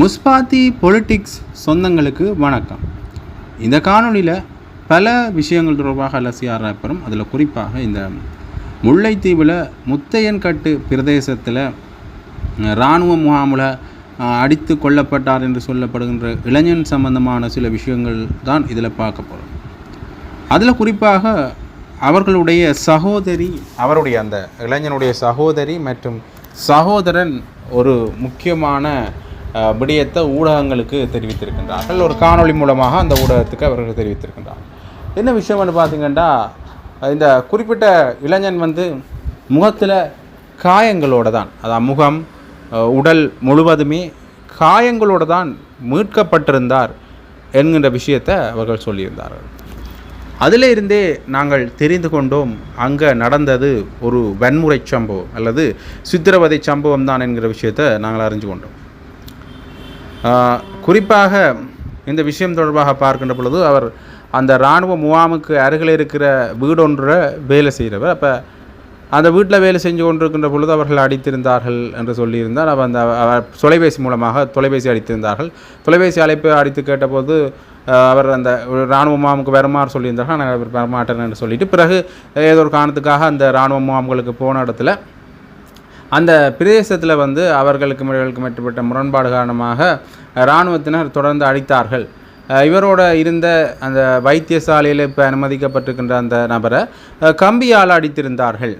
முஸ்பாத்தி politics சொந்தங்களுக்கு வணக்கம். இந்த காணொளியில் பல விஷயங்கள் தொடர்பாக அலசி ஆராயப்படும் அதில் குறிப்பாக இந்த முல்லைத்தீவில் முத்தையன்கட்டு பிரதேசத்தில் இராணுவ முகாமில் அடித்து கொல்லப்பட்டார் என்று சொல்லப்படுகின்ற இளைஞன் சம்பந்தமான சில விஷயங்கள் தான் இதில் பார்க்க போகிறோம் அதில் குறிப்பாக அவர்களுடைய சகோதரி அவருடைய அந்த இளைஞனுடைய சகோதரி மற்றும் சகோதரன் ஒரு முக்கியமான விடயத்தை ஊடகங்களுக்கு தெரிவித்திருக்கின்றார்கள். ஒரு காணொளி மூலமாக அந்த ஊடகத்துக்கு அவர்கள் தெரிவித்திருக்கின்றார்கள் என்ன விஷயம்னு பார்த்தீங்கன்னா இந்த குறிப்பிட்ட இளைஞன் வந்து முகத்தில் காயங்களோடு தான் அதான் முகம் உடல் முழுவதுமே காயங்களோடு தான் மீட்கப்பட்டிருந்தார் என்கின்ற விஷயத்தை அவர்கள் சொல்லியிருந்தார்கள். அதில் இருந்தே நாங்கள் தெரிந்து கொண்டோம் அங்கே நடந்தது ஒரு வன்முறை சம்பவம் அல்லது சித்திரவதை சம்பவம் தான் என்கிற விஷயத்தை நாங்கள் அறிஞ்சு கொண்டோம். குறிப்பாக இந்த விஷயம் தொடர்பாக பார்க்கின்ற பொழுது அவர் அந்த இராணுவ முகாமுக்கு அருகில் இருக்கிற வீடொன்றை வேலை செய்கிறவர். அப்போ அந்த வீட்டில் வேலை செஞ்சு கொண்டிருக்கின்ற பொழுது அவர்கள் அடித்திருந்தார்கள் என்று சொல்லியிருந்தார். அவர் அந்த தொலைபேசி மூலமாக தொலைபேசி அடித்திருந்தார்கள். தொலைபேசி அழைப்பு அடித்து கேட்டபோது அவர் அந்த இராணுவ முகாமுக்கு வருமாறு சொல்லியிருந்தார்கள். ஆனால் அவர் வரமாட்டேன் என்று சொல்லிட்டு பிறகு ஏதோ ஒரு காரணத்துக்காக அந்த இராணுவ முகாம்களுக்கு போன இடத்துல அந்த பிரதேசத்தில் வந்து அவர்களுக்கு இவர்களுக்கு ஏற்பட்ட முரண்பாடு காரணமாக இராணுவத்தினர் தொடர்ந்து அடித்தார்கள். இவரோட இருந்த அந்த வைத்தியசாலையில் இப்போ அனுமதிக்கப்பட்டிருக்கின்ற அந்த நபரை கம்பியால் அடித்திருந்தார்கள்.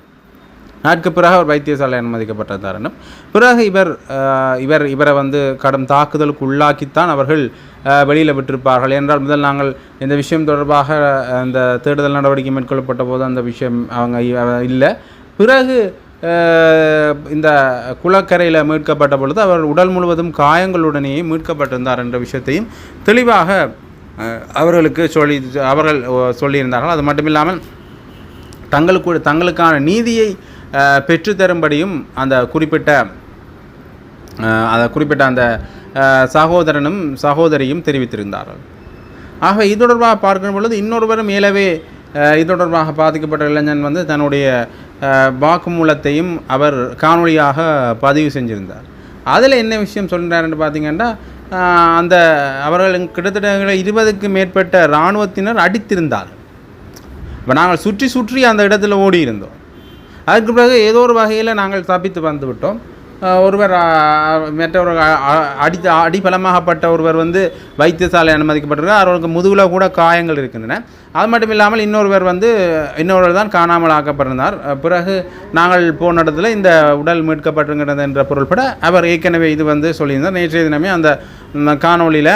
நாட்கு பிறகு அவர் வைத்தியசாலை அனுமதிக்கப்பட்டிருந்தார் பிறகு இவர் இவர் இவரை வந்து கடும் தாக்குதலுக்கு உள்ளாக்கித்தான் அவர்கள் வெளியில் விட்டிருப்பார்கள். என்றால் முதல் நாங்கள் இந்த விஷயம் தொடர்பாக அந்த தேடுதல் நடவடிக்கை மேற்கொள்ளப்பட்ட போது அந்த விஷயம் அவங்க இல்லை. பிறகு இந்த குளக்கரையில் மீட்கப்பட்ட பொழுது அவர் உடல் முழுவதும் காயங்களுடனேயே மீட்கப்பட்டிருந்தார் என்ற விஷயத்தையும் தெளிவாக அவர்களுக்கு சொல்லி அவர்கள் சொல்லியிருந்தார்கள். அது மட்டும் இல்லாமல் தங்களுக்கு தங்களுக்கான நீதியை பெற்றுத்தரும்படியும் அந்த குறிப்பிட்ட அந்த குறிப்பிட்ட அந்த சகோதரனும் சகோதரியும் தெரிவித்திருந்தார்கள். ஆக இது தொடர்பாக பார்க்கும் பொழுது இன்னொருவரும் மேலவே இது தொடர்பாக பாதிக்கப்பட்ட இளைஞன் வந்து தன்னுடைய வாக்குமூலத்தையும் அவர் காணொளியாக பதிவு செஞ்சிருந்தார். அதில் என்ன விஷயம் சொல்கிறாருன்னு பார்த்தீங்கன்னா அந்த அவர்கள் கிட்டத்தட்ட இருபதுக்கு மேற்பட்ட இராணுவத்தினர் அடித்திருந்தார். இப்போ நாங்கள் சுற்றி சுற்றி அந்த இடத்துல ஓடி இருந்தோம் அதுக்கு பிறகு ஏதோ ஒரு வகையில் நாங்கள் தப்பித்து வந்து விட்டோம். ஒருவர் மற்றவர் அடித்த அடிபலமாகப்பட்ட ஒருவர் வந்து வைத்தியசாலை அனுமதிக்கப்பட்டிருக்கார் அவருக்கு முதுகில் கூட காயங்கள் இருக்கின்றன. அது மட்டும் இல்லாமல் இன்னொருவர் வந்து இன்னொருவர் தான் காணாமல் ஆக்கப்பட்டிருந்தார். பிறகு நாங்கள் போன இடத்துல இந்த உடல் மீட்கப்பட்டிருக்கிறது என்ற பொருள்பட அவர் ஏற்கனவே இது வந்து சொல்லியிருந்தார். நேற்றைய தினமே அந்த காணொளியில்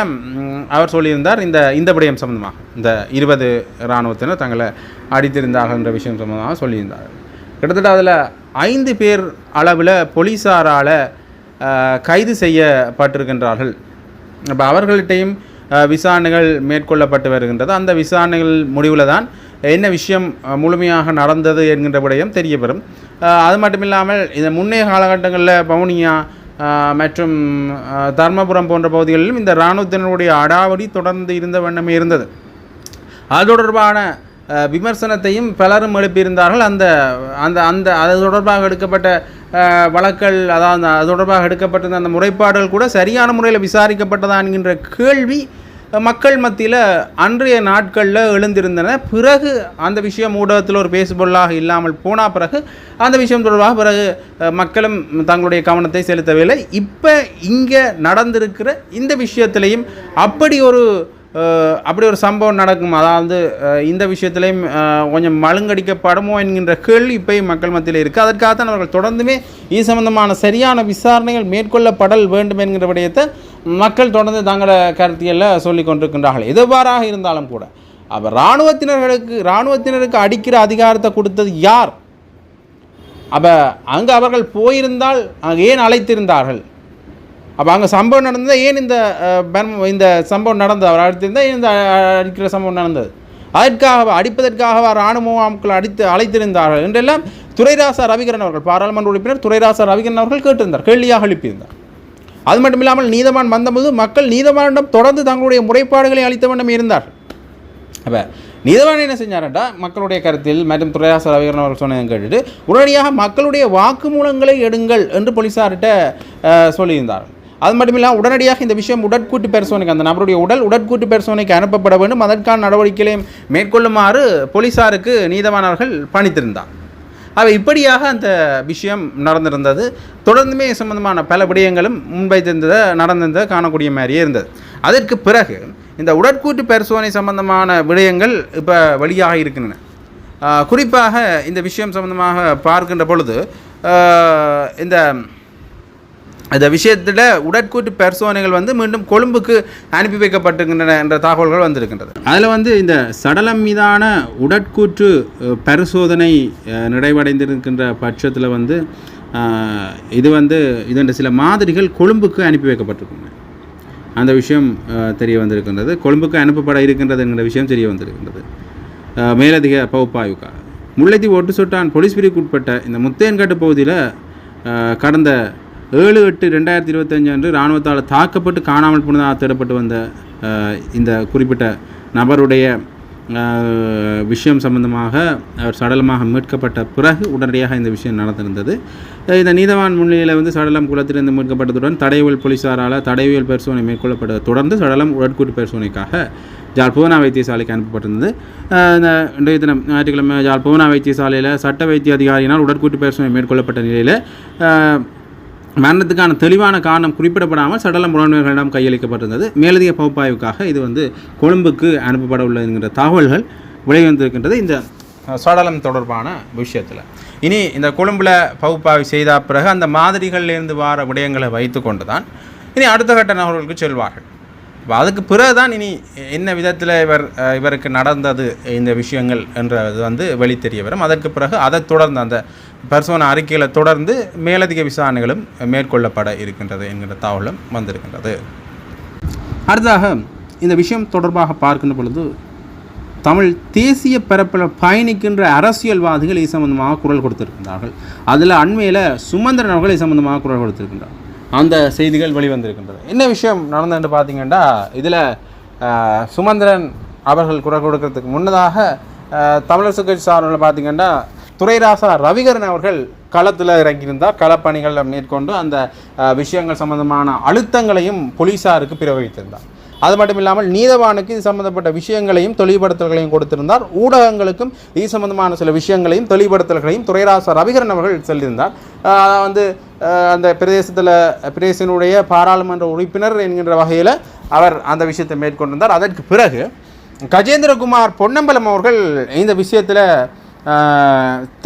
அவர் சொல்லியிருந்தார். இந்த இந்த விடயம் சம்பந்தமாக இந்த இருபது இராணுவத்தினர் தங்களை அடித்திருந்தார்கள் என்ற விஷயம் சம்பந்தமாக சொல்லியிருந்தார் கிட்டத்தட்ட அதில் ஐந்து பேர் அளவில் போலீஸாரால் கைது செய்யப்பட்டிருக்கின்றார்கள். அப்போ அவர்கள்ட்டையும் விசாரணைகள் மேற்கொள்ளப்பட்டு வருகின்றது. அந்த விசாரணைகள் முடிவில் தான் என்ன விஷயம் முழுமையாக நடந்தது என்கின்ற விடயம் தெரியப்பெறும். அது மட்டும் இல்லாமல் இந்த முன்னைய காலகட்டங்களில் பவுனியா மற்றும் தர்மபுரம் போன்ற பகுதிகளிலும் இந்த இராணுவத்தினருடைய அடாவடி தொடர்ந்து இருந்த வண்ணமே இருந்தது. அது தொடர்பான விமர்சனத்தையும் பலரும் எழுப்பியிருந்தார்கள். அந்த அந்த அந்த அது தொடர்பாக எடுக்கப்பட்ட வழக்கள் வழக்கல் அதாவது அது தொடர்பாக எடுக்கப்பட்டிருந்த அந்த முறைப்பாடுகள் கூட சரியான முறையில் விசாரிக்கப்பட்டதா என்கின்ற கேள்வி மக்கள் மத்தியில் அன்றைய நாட்களில் எழுந்திருந்தன. பிறகு அந்த விஷயம் ஊடகத்தில் ஒரு பேசுபொருளாக இல்லாமல் போனால் பிறகு அந்த விஷயம் தொடர்பாக பிறகு மக்களும் தங்களுடைய கவனத்தை செலுத்தவில்லை. இப்போ இங்கே நடந்திருக்கிற இந்த விஷயத்திலையும் அப்படி ஒரு அப்படி ஒரு சம்பவம் நடக்கும். அதாவது இந்த விஷயத்திலையும் கொஞ்சம் மழுங்கடிக்கப்படுமோ என்கின்ற கேள்வி இப்போயும் மக்கள் மத்தியில் இருக்குது அதற்காகத்தான் அவர்கள் தொடர்ந்துமே இது சம்பந்தமான சரியான விசாரணைகள் மேற்கொள்ளப்படல் வேண்டும் என்கிற விடயத்தை மக்கள் தொடர்ந்து தங்களோட கருத்தியலில் சொல்லி கொண்டிருக்கின்றார்கள். எதுவாறாக இருந்தாலும் கூட அவர் இராணுவத்தினர்களுக்கு இராணுவத்தினருக்கு அடிக்கிற அதிகாரத்தை கொடுத்தது யார்? அப்போ அங்கே அவர்கள் போயிருந்தால் ஏன் அழைத்திருந்தார்கள்? அப்போ அங்கே சம்பவம் நடந்தது? ஏன் இந்த அஹ், இந்த சம்பவம் நடந்தது? அவர் அடித்திருந்தால் ஏன் இந்த அடிக்கிற சம்பவம் நடந்தது? அதற்காக அடிப்பதற்காக ராணுவ முகாம்கள் அடித்து அழைத்திருந்தார்கள் என்றெல்லாம் துரைராசா ரவிகரன் அவர்கள் பாராளுமன்ற உறுப்பினர் துரைராசா ரவிகரன் அவர்கள் கேட்டிருந்தார் கேள்வியாக எழுப்பியிருந்தார். அது மட்டும் இல்லாமல் நீதவான் வந்தபோது மக்கள் நீதவானிடம் தொடர்ந்து தங்களுடைய முறைப்பாடுகளை அளித்த வண்ணம் இருந்தார்கள் அப்போ நீதவான் என்ன செஞ்சாரண்டா மக்களுடைய கருத்தில் மற்றும் துறையாச ரவிகரன் அவர்கள் சொன்னதை கேட்டுட்டு உடனடியாக மக்களுடைய வாக்குமூலங்களை எடுங்கள் என்று போலீஸார்கிட்ட சொல்லியிருந்தார்கள் அது மட்டும் இல்லாமல் உடனடியாக இந்த விஷயம் உடற்கூட்டு பரிசோதனைக்கு அந்த நபருடைய உடல் உடற்கூட்டு பரிசோதனைக்கு அனுப்பப்பட வேண்டும். அதற்கான நடவடிக்கைகளையும் மேற்கொள்ளுமாறு போலீசாருக்கு நீதவானவர்கள் பணித்திருந்தார். அவை இப்படியாக அந்த விஷயம் நடந்திருந்தது. தொடர்ந்துமே சம்பந்தமான பல விடயங்களும் முன்வைத்திருந்ததை நடந்திருந்ததை காணக்கூடிய மாதிரியே இருந்தது. அதற்கு பிறகு இந்த உடற்கூட்டு பரிசோதனை சம்பந்தமான விடயங்கள் இப்போ வழியாக இருக்கின்றன. குறிப்பாக இந்த விஷயம் சம்பந்தமாக பார்க்கின்ற பொழுது இந்த இந்த விஷயத்தில் உடற்கூட்டு பரிசோதனைகள் வந்து மீண்டும் கொழும்புக்கு அனுப்பி வைக்கப்பட்டிருக்கின்றன என்ற தகவல்கள் வந்திருக்கின்றது. அதில் வந்து இந்த சடலம் மீதான உடற்கூற்று பரிசோதனை நிறைவடைந்திருக்கின்ற பட்சத்தில் வந்து இது வந்து இதன் சில மாதிரிகள் கொழும்புக்கு அனுப்பி வைக்கப்பட்டிருக்கின்றன. அந்த விஷயம் தெரிய வந்திருக்கின்றது. கொழும்புக்கு அனுப்பப்பட இருக்கின்றது என்கிற விஷயம் தெரிய வந்திருக்கின்றது. மேலதிக பகுப்பாய்வுக்காக முல்லைத்தீவு ஒட்டு சொட்டான் போலீஸ் பிரிவுக்குட்பட்ட இந்த முத்தையன்காட்டு பகுதியில் கடந்த ஏழு எட்டு ரெண்டாயிரத்தி இருபத்தஞ்சு அன்று இராணுவத்தால் தாக்கப்பட்டு காணாமல் போனதாக தேடப்பட்டு வந்த இந்த குறிப்பிட்ட நபருடைய விஷயம் சம்பந்தமாக அவர் சடலமாக மீட்கப்பட்ட பிறகு உடனடியாக இந்த விஷயம் நடந்திருந்தது. இந்த நீதவான் முன்னிலையில் வந்து சடலம் குளத்திலிருந்து மீட்கப்பட்டதுடன் தடயவியல் போலீசாரால் தடயவியல் பரிசோதனை மேற்கொள்ளப்பட்டதை தொடர்ந்து சடலம் உடற்கூட்டு பரிசோதனைக்காக ஜார் புவனா வைத்தியசாலைக்கு அனுப்பப்பட்டிருந்தது. இந்த இன்றைய தினம் ஞாயிற்றுக்கிழமை ஜார் புவனா வைத்தியசாலையில் சட்ட வைத்திய அதிகாரியினால் உடற்கூட்டு பரிசோதனை மேற்கொள்ளப்பட்ட நிலையில் மரணத்துக்கான தெளிவான காரணம் குறிப்பிடப்படாமல் சடலம் புலன்களிடம் கையளிக்கப்பட்டிருந்தது. மேலதிக பகுப்பாய்வுக்காக இது வந்து கொழும்புக்கு அனுப்பப்பட உள்ளது என்கிற தகவல்கள் வெளிவந்திருக்கின்றது இந்த சடலம் தொடர்பான விஷயத்தில். இனி இந்த கொழும்பில் பகுப்பாய்வு செய்த பிறகு அந்த மாதிரிகளிலிருந்து வார விடயங்களை வைத்து கொண்டு தான் இனி அடுத்த கட்ட நகர்வுகளுக்கு செல்வார்கள். இப்போ அதுக்கு பிறகு தான் இனி என்ன விதத்தில் இவர் இவருக்கு நடந்தது இந்த விஷயங்கள் என்றது வந்து வெளித்தெரிய வரும். அதற்கு பிறகு அதை தொடர்ந்து அந்த பர்சோன அறிக்கைகளை தொடர்ந்து மேலதிக விசாரணைகளும் மேற்கொள்ளப்பட இருக்கின்றது என்கிற தகவலும் வந்திருக்கின்றது. அடுத்ததாக இந்த விஷயம் தொடர்பாக பார்க்கின்ற பொழுது தமிழ் தேசிய பரப்பில் பயணிக்கின்ற அரசியல்வாதிகள் இது சம்பந்தமாக குரல் கொடுத்திருக்கின்றார்கள். அதில் அண்மையில் சுமந்திரன் அவர்கள் இது சம்பந்தமாக குரல் கொடுத்திருக்கின்றார். அந்த செய்திகள் வெளிவந்திருக்கின்றது. என்ன விஷயம் நடந்ததுன்னு பார்த்தீங்கன்னா இதில் சுமந்திரன் அவர்கள் குரல் கொடுக்கறதுக்கு முன்னதாக அஹ், தமிழரசு கட்சி சார்பில் பார்த்தீங்கன்னா துறைராசா ரவிகரன் அவர்கள் களத்தில் இறங்கியிருந்தார். களப்பணிகளை மேற்கொண்டு அந்த விஷயங்கள் சம்பந்தமான அழுத்தங்களையும் போலீஸாருக்கு பிறவகித்திருந்தார் அது மட்டும் இல்லாமல் நீதவானுக்கு இது சம்பந்தப்பட்ட விஷயங்களையும் தெளிவுபடுத்தல்களையும் கொடுத்திருந்தார். ஊடகங்களுக்கும் இது சம்பந்தமான சில விஷயங்களையும் தெளிவுபடுத்தல்களையும் துறைராசா ரவிகரன் அவர்கள் சொல்லியிருந்தார். வந்து அந்த பிரதேசத்தில் பிரதேசனுடைய பாராளுமன்ற உறுப்பினர் என்கின்ற வகையில் அவர் அந்த விஷயத்தை மேற்கொண்டிருந்தார். அதற்கு பிறகு கஜேந்திரகுமார் பொன்னம்பலம் அவர்கள் இந்த விஷயத்தில்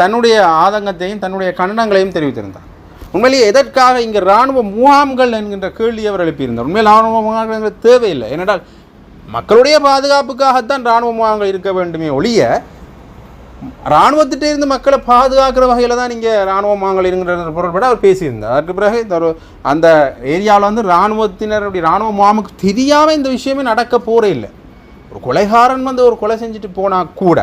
தன்னுடைய ஆதங்கத்தையும் தன்னுடைய கண்டனங்களையும் தெரிவித்திருந்தார். உண்மையிலேயே எதற்காக இங்கே இராணுவ முகாம்கள் என்கின்ற கேள்வி அவர் எழுப்பியிருந்தார். உண்மையில் இராணுவ முகாம்கள் என்கிற தேவையில்லை. ஏனென்றால் மக்களுடைய பாதுகாப்புக்காகத்தான் இராணுவ முகாம்கள் இருக்க வேண்டுமே ஒழிய இராணுவத்திட்டே இருந்து மக்களை பாதுகாக்கிற வகையில் தான் நீங்கள் இராணுவ மாங்கலிங்கிற பொருள் பொருள்பட அவர் பேசியிருந்தார். அதற்கு பிறகு இந்த ஒரு அந்த ஏரியாவில் வந்து இராணுவத்தினருடைய இராணுவ முகாமுக்கு தெரியாமல் இந்த விஷயமே நடக்க போகிறே இல்லை. ஒரு கொலைகாரன் வந்து ஒரு கொலை செஞ்சுட்டு போனால் கூட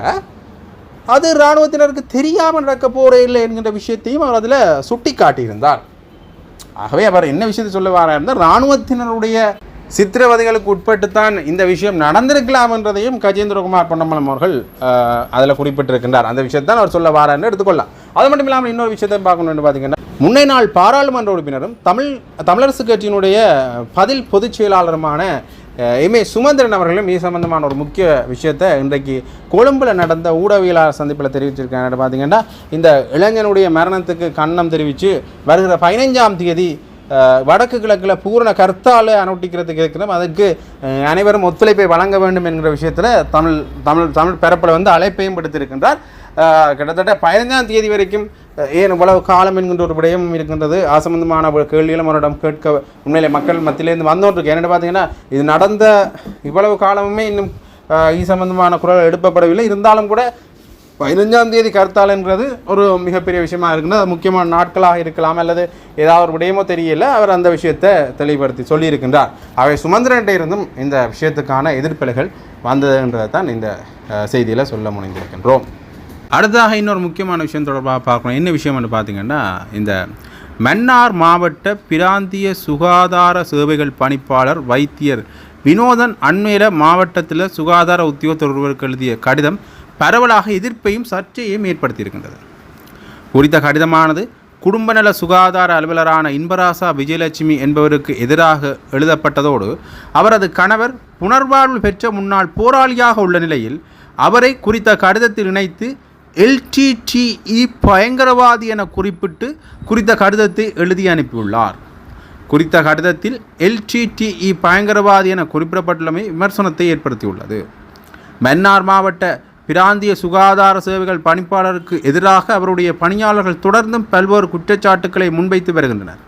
அது இராணுவத்தினருக்கு தெரியாமல் நடக்க போகிறே இல்லை என்கின்ற விஷயத்தையும் அவர் அதில் சுட்டி காட்டியிருந்தார் ஆகவே அவர் என்ன விஷயத்தை சொல்ல வர இருந்தால் இராணுவத்தினருடைய சித்திரவதைகளுக்கு உட்பட்டுத்தான் இந்த விஷயம் நடந்திருக்கலாம் என்றதையும் கஜேந்திரகுமார் பொன்னம்பலம் அவர்கள் அதில் குறிப்பிட்டிருக்கின்றார். அந்த விஷயத்தான் அவர் சொல்ல வாரான்னு எடுத்துக்கொள்ளலாம். அது மட்டும் இல்லாமல் இன்னொரு விஷயத்தை பார்க்கணும்னு பார்த்தீங்கன்னா முன்னே நாள் பாராளுமன்ற உறுப்பினரும் தமிழ் தமிழரசு கட்சியினுடைய பதில் பொதுச் செயலாளருமான எம் ஏ சுமந்திரன் அவர்களும் இது சம்பந்தமான ஒரு முக்கிய விஷயத்தை இன்றைக்கு கொழும்பில் நடந்த ஊடகவியலாளர் சந்திப்பில் தெரிவிச்சிருக்காங்க பார்த்தீங்கன்னா இந்த இளைஞனுடைய மரணத்துக்கு கண்ணம் தெரிவித்து வருகிற பதினைஞ்சாம் தேதி வடக்கு கிழக்கில் பூரண கர்த்தால அனுட்டிக்கிறதுக்கு இருக்கிறோம் அதற்கு அனைவரும் ஒத்துழைப்பை வழங்க வேண்டும் என்கிற விஷயத்தில் தமிழ் தமிழ் தமிழ் பரப்பில் வந்து அழைப்பையும் படுத்திருக்கின்றார் கிட்டத்தட்ட பதினைஞ்சாம் தேதி வரைக்கும் ஏன் இவ்வளவு காலம் என்கின்ற ஒரு விடயம் இருக்கின்றது? ஆசம்பந்தமான கேள்விகளும் அவரிடம் கேட்க உண்மையிலே மக்கள் மத்தியிலேருந்து வந்தோன்றிருக்கு. ஏன்னு பார்த்தீங்கன்னா இது நடந்த இவ்வளவு காலமுமே இன்னும் இது சம்பந்தமான குரல் எழுப்பப்படவில்லை இருந்தாலும் கூட பதினஞ்சாம் தேதி கருத்தாளன்றது ஒரு மிகப்பெரிய விஷயமா இருக்குன்னா அது முக்கியமான நாட்களாக இருக்கலாம் அல்லது ஏதாவது ஒரு விடயமோ தெரியல அவர் அந்த விஷயத்தை தெளிவுபடுத்தி சொல்லியிருக்கின்றார். அவை சுமந்திரன்ட்ட இருந்தும் இந்த விஷயத்துக்கான எதிர்ப்பிலைகள் வந்ததுன்றதை தான் இந்த செய்தியில் சொல்ல முனைந்திருக்கின்றோம். அடுத்ததாக இன்னொரு முக்கியமான விஷயம் தொடர்பாக பார்க்கணும். என்ன விஷயம்னு பார்த்தீங்கன்னா இந்த மன்னார் மாவட்ட பிராந்திய சுகாதார சேவைகள் பணிப்பாளர் வைத்தியர் வினோதன் அண்மையில் மாவட்டத்தில் சுகாதார உத்தியோகத்தர் ஒருவருக்கு எழுதிய கடிதம் பரவலாக எதிர்ப்பையும் சர்ச்சையையும் ஏற்படுத்தியிருக்கின்றது. குறித்த கடிதமானது குடும்ப நல சுகாதார அலுவலரான இன்பராசா விஜயலட்சுமி என்பவருக்கு எதிராக எழுதப்பட்டதோடு அவரது கணவர் புனர்வாழ்வு பெற்ற முன்னாள் போராளியாக உள்ள நிலையில் அவரை குறித்த கடிதத்தில் இணைத்து எல்டிடிஇ பயங்கரவாதி என குறிப்பிட்டு குறித்த கடிதத்தை எழுதி அனுப்பியுள்ளார். குறித்த கடிதத்தில் எல்டிடிஇ பயங்கரவாதி என குறிப்பிடப்பட்டுள்ளமை விமர்சனத்தை ஏற்படுத்தியுள்ளது. மன்னார் மாவட்ட பிராந்திய சுகாதார சேவைகள் பணிப்பாளருக்கு எதிராக அவருடைய பணியாளர்கள் தொடர்ந்தும் பல்வேறு குற்றச்சாட்டுக்களை முன்வைத்து வருகின்றனர்.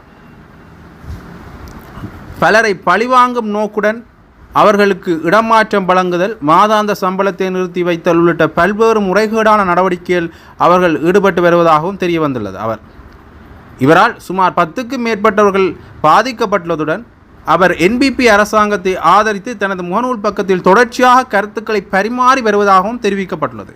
பலரை பழிவாங்கும் நோக்குடன் அவர்களுக்கு இடமாற்றம் வழங்குதல் மாதாந்த சம்பளத்தை நிறுத்தி வைத்தல் உள்ளிட்ட பல்வேறு முறைகேடான நடவடிக்கைகள் அவர்கள் ஈடுபட்டு வருவதாகவும் தெரிய வந்துள்ளது அவர் இவரால் சுமார் பத்துக்கும் மேற்பட்டவர்கள் பாதிக்கப்பட்டுள்ளதுடன் அவர் என்பிபி அரசாங்கத்தை ஆதரித்து தனது முகநூல் பக்கத்தில் தொடர்ச்சியாக கருத்துக்களை பரிமாறி வருவதாகவும் தெரிவிக்கப்பட்டுள்ளது.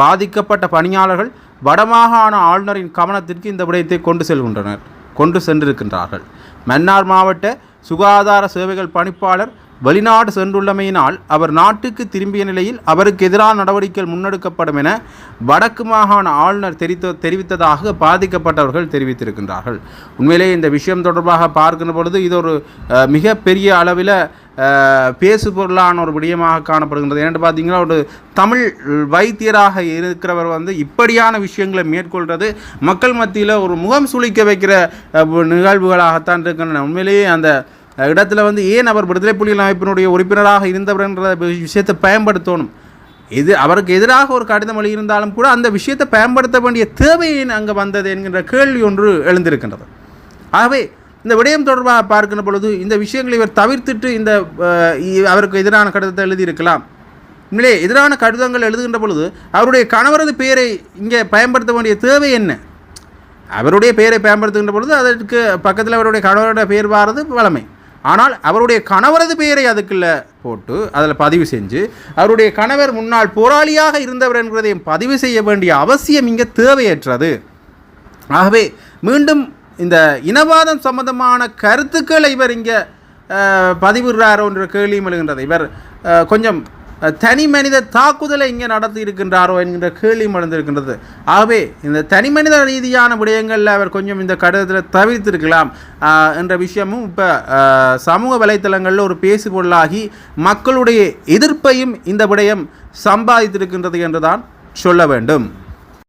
பாதிக்கப்பட்ட பணியாளர்கள் வடமாகாண ஆளுநரின் கவனத்திற்கு இந்த விடயத்தை கொண்டு செல்கின்றனர் கொண்டு சென்றிருக்கின்றார்கள். மன்னார் மாவட்ட சுகாதார சேவைகள் பணிப்பாளர் வெளிநாடு சென்றுள்ளமையினால் அவர் நாட்டுக்கு திரும்பிய நிலையில் அவருக்கு எதிரான நடவடிக்கைகள் முன்னெடுக்கப்படும் என வடக்கு மாகாண ஆளுநர் தெரிவித்த தெரிவித்ததாக பாதிக்கப்பட்டவர்கள் தெரிவித்திருக்கின்றார்கள். உண்மையிலேயே இந்த விஷயம் தொடர்பாக பார்க்கின்ற பொழுது இது ஒரு மிக மிகப்பெரிய அளவில் பேசு பொருளான ஒரு விடயமாக காணப்படுகின்றது. ஏன்னு பார்த்தீங்கன்னா ஒரு தமிழ் வைத்தியராக இருக்கிறவர் வந்து இப்படியான விஷயங்களை மேற்கொள்வது மக்கள் மத்தியில் ஒரு முகம் சுளிக்க வைக்கிற நிகழ்வுகளாகத்தான் இருக்கின்றன. உண்மையிலேயே அந்த இடத்துல வந்து ஏன் அவர் விடுதலை புலிகள் அமைப்பினுடைய உறுப்பினராக இருந்தவர் என்ற விஷயத்தை பயன்படுத்தணும்? இது அவருக்கு எதிராக ஒரு கடிதம் எழுதியிருந்தாலும் கூட அந்த விஷயத்தை பயன்படுத்த வேண்டிய தேவை ஏன் அங்கே வந்தது என்கின்ற கேள்வி ஒன்று எழுந்திருக்கின்றது. ஆகவே இந்த விடயம் தொடர்பாக பார்க்கின்ற பொழுது இந்த விஷயங்களை இவர் தவிர்த்துட்டு இந்த அவருக்கு எதிரான கடிதத்தை எழுதியிருக்கலாம். உண்மையிலே எதிரான கடிதங்கள் எழுதுகின்ற பொழுது அவருடைய கணவரது பெயரை இங்கே பயன்படுத்த வேண்டிய தேவை என்ன? அவருடைய பெயரை பயன்படுத்துகின்ற பொழுது அதற்கு பக்கத்தில் அவருடைய கணவருடைய பெயர் வாரது வளமை. ஆனால் அவருடைய கணவரது பெயரை அதுக்குள்ள போட்டு அதில் பதிவு செஞ்சு அவருடைய கணவர் முன்னாள் போராளியாக இருந்தவர் என்கிறதையும் பதிவு செய்ய வேண்டிய அவசியம் இங்கே தேவையற்றது. ஆகவே மீண்டும் இந்த இனவாதம் சம்பந்தமான கருத்துக்களை இவர் இங்கே பதிவிடுறாரோ என்ற கேள்வியும் எழுகின்றது. இவர் கொஞ்சம் தனி மனித தாக்குதலை இங்கே நடத்தி இருக்கின்றாரோ என்கின்ற கேள்வியும் எழுந்திருக்கின்றது. ஆகவே இந்த தனி மனித ரீதியான விடயங்களில் அவர் கொஞ்சம் இந்த கடிதத்தில் தவிர்த்திருக்கலாம். என்ற விஷயமும் இப்போ சமூக வலைத்தளங்களில் ஒரு பேசுபொருளாகி மக்களுடைய எதிர்ப்பையும் இந்த விடயம் சம்பாதித்திருக்கின்றது என்றுதான் சொல்ல வேண்டும்.